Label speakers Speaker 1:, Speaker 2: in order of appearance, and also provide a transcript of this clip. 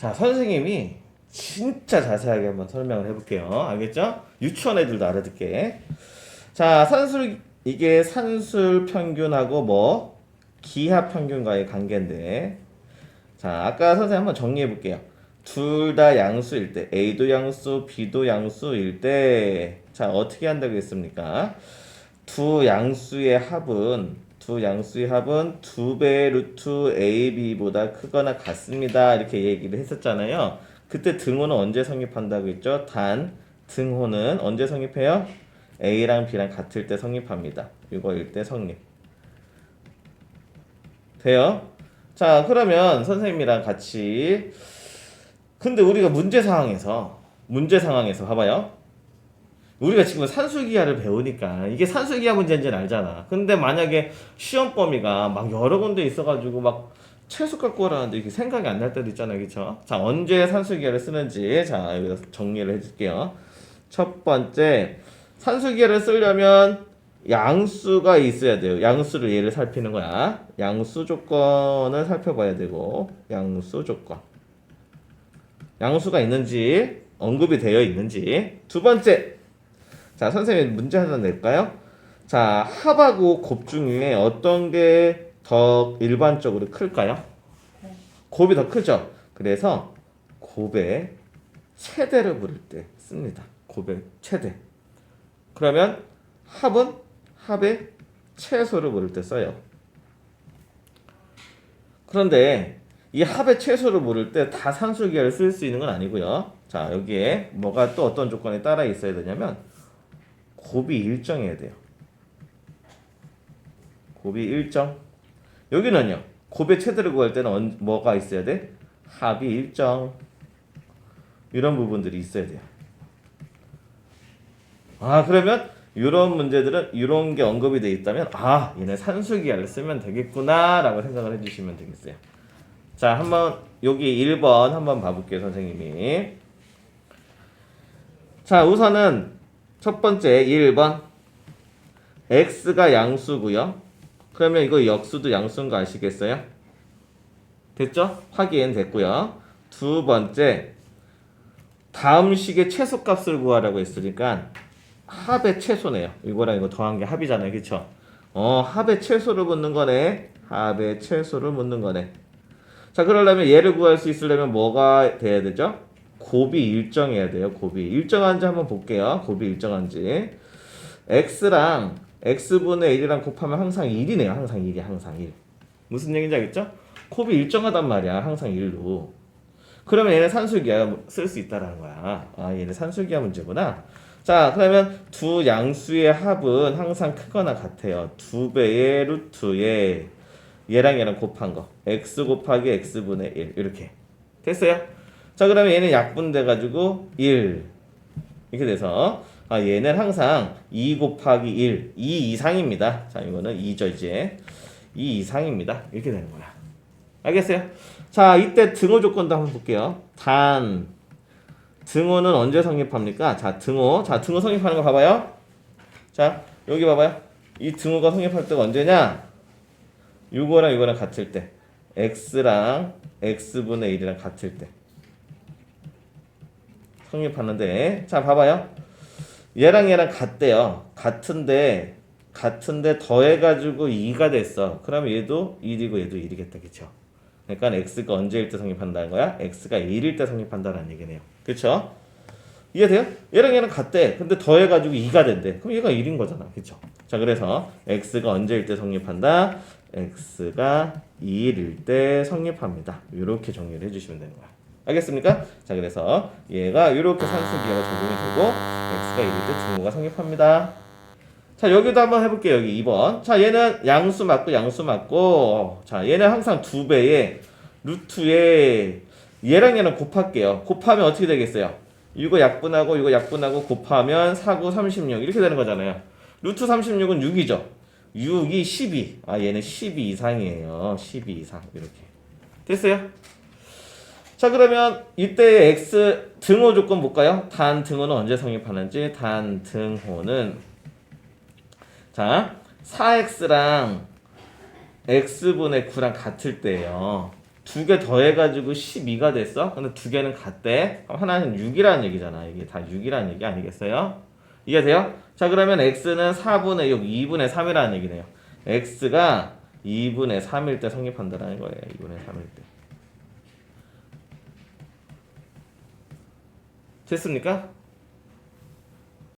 Speaker 1: 자, 선생님이 진짜 자세하게 한번 설명을 해볼게요. 알겠죠? 유치원 애들도 알아듣게. 자, 산술, 이게 산술 평균하고 뭐, 기하 평균과의 관계인데. 자, 아까 선생님 한번 정리해 볼게요. 둘 다 양수일 때, A도 양수, B도 양수일 때, 자, 어떻게 한다고 했습니까? 두 양수의 합은, 두 양수의 합은 두 배의 루트 AB보다 크거나 같습니다. 이렇게 얘기를 했었잖아요. 그때 등호는 언제 성립한다고 했죠? 단, 등호는 언제 성립해요? A랑 B랑 같을 때 성립합니다. 이거일 때 성립. 돼요? 자, 그러면 선생님이랑 같이 근데 우리가 문제 상황에서 문제 상황에서 봐봐요. 우리가 지금 산술기하를 배우니까 이게 산술기하 문제인지는 알잖아. 근데 만약에 시험 범위가 막 여러 군데 있어가지고 막 최소 갖고 오라는데 이게 생각이 안 날 때도 있잖아요, 그렇죠? 자, 언제 산술기하를 쓰는지 자 여기서 정리를 해줄게요. 첫 번째 산술기하를 쓰려면 양수가 있어야 돼요. 양수를 얘를 살피는 거야. 양수 조건을 살펴봐야 되고 양수 조건. 양수가 있는지 언급이 되어 있는지. 두 번째. 자, 선생님 문제 하나 낼까요? 자, 합하고 곱 중에 어떤 게 더 일반적으로 클까요? 곱이 더 크죠. 그래서 곱의 최대를 부를 때 씁니다. 곱의 최대. 그러면 합은 합의 최소를 모를 때 써요. 그런데 이 합의 최소를 모를 때 다 산술기하를 쓸 수 있는 건 아니고요. 자, 여기에 뭐가 또 어떤 조건에 따라 있어야 되냐면 곱이 일정해야 돼요. 곱이 일정. 여기는요. 곱의 최대를 구할 때는 언- 뭐가 있어야 돼? 합이 일정. 이런 부분들이 있어야 돼요. 아, 그러면 이런 문제들은 이런 게 언급이 돼 있다면 아, 얘네 산술기하를 쓰면 되겠구나 라고 생각을 해 주시면 되겠어요. 자, 한번 여기 1번 한번 봐 볼게요, 선생님이. 자, 우선은 첫 번째 1번 x가 양수고요. 그러면 이거 역수도 양수인 거 아시겠어요? 됐죠? 확인 됐고요. 두 번째 다음 식의 최소값을 구하라고 했으니까 합의 최소네요. 이거랑 이거 더한 게 합이잖아요. 그쵸? 어, 합의 최소를 묻는 거네. 합의 최소를 묻는 거네. 자, 그러려면 얘를 구할 수 있으려면 뭐가 돼야 되죠? 곱이 일정해야 돼요. 곱이. 일정한지 한번 볼게요. 곱이 일정한지. x랑 x분의 1이랑 곱하면 항상 1이네요. 항상 1이 항상 1. 무슨 얘기인지 알겠죠? 곱이 일정하단 말이야. 항상 1로. 그러면 얘는 산술기하 쓸 수 있다라는 거야. 아, 얘는 산술기하 문제구나. 자, 그러면 두 양수의 합은 항상 크거나 같아요. 두 배의 루트에 얘랑 얘랑 곱한 거. x 곱하기 x분의 1. 이렇게. 됐어요? 자, 그러면 얘는 약분 돼 가지고 1. 이렇게 돼서 아, 얘는 항상 2 곱하기 1, 2 이상입니다. 자, 이거는 2죠, 이제. 2 이상입니다. 이렇게 되는 거야. 알겠어요? 자, 이때 등호 조건도 한번 볼게요. 단 등호는 언제 성립합니까? 자, 등호. 자, 등호 성립하는 거 봐봐요. 자, 여기 봐봐요. 이 등호가 성립할 때가 언제냐? 이거랑 이거랑 같을 때. x랑 x분의 1이랑 같을 때. 성립하는데. 자, 봐봐요. 얘랑 얘랑 같대요. 같은데, 같은데 더해가지고 2가 됐어. 그럼 얘도 1이고 얘도 1이겠다. 그쵸? 그러니까 x가 언제일 때 성립한다는 거야? x가 1일 때 성립한다는 얘기네요. 그쵸? 이해돼요? 얘랑 얘랑 같대. 근데 더해가지고 2가 된대. 그럼 얘가 1인 거잖아. 그쵸? 자, 그래서 x가 언제일 때 성립한다? x가 2일일 때 성립합니다. 이렇게 정리를 해주시면 되는 거야. 알겠습니까? 자, 그래서 얘가 이렇게 산수기하가 적용이 되고 x가 1일 때 등호가 성립합니다. 자, 여기도 한번 해볼게요. 여기 2번. 자, 얘는 양수 맞고 양수 맞고. 자, 얘는 항상 두 배의 루트에 얘랑 얘랑 곱할게요. 곱하면 어떻게 되겠어요? 이거 약분하고 이거 약분하고 곱하면 4, 9, 36 이렇게 되는 거잖아요. 루트 36은 6이죠. 6이 12. 아, 얘는 12 이상이에요. 12 이상. 이렇게. 됐어요? 자, 그러면 이때 x 등호 조건 볼까요? 단 등호는 언제 성립하는지 단 등호는 자, 4x랑 x분의 9랑 같을 때예요. 두 개 더해가지고 12가 됐어? 근데 두 개는 같대. 하나는 6이라는 얘기잖아. 이게 다 6이라는 얘기 아니겠어요? 이해돼요? 자, 그러면 x는 4분의 6, 2분의 3이라는 얘기네요. x가 2분의 3일 때 성립한다는 거예요. 2분의 3일 때. 됐습니까?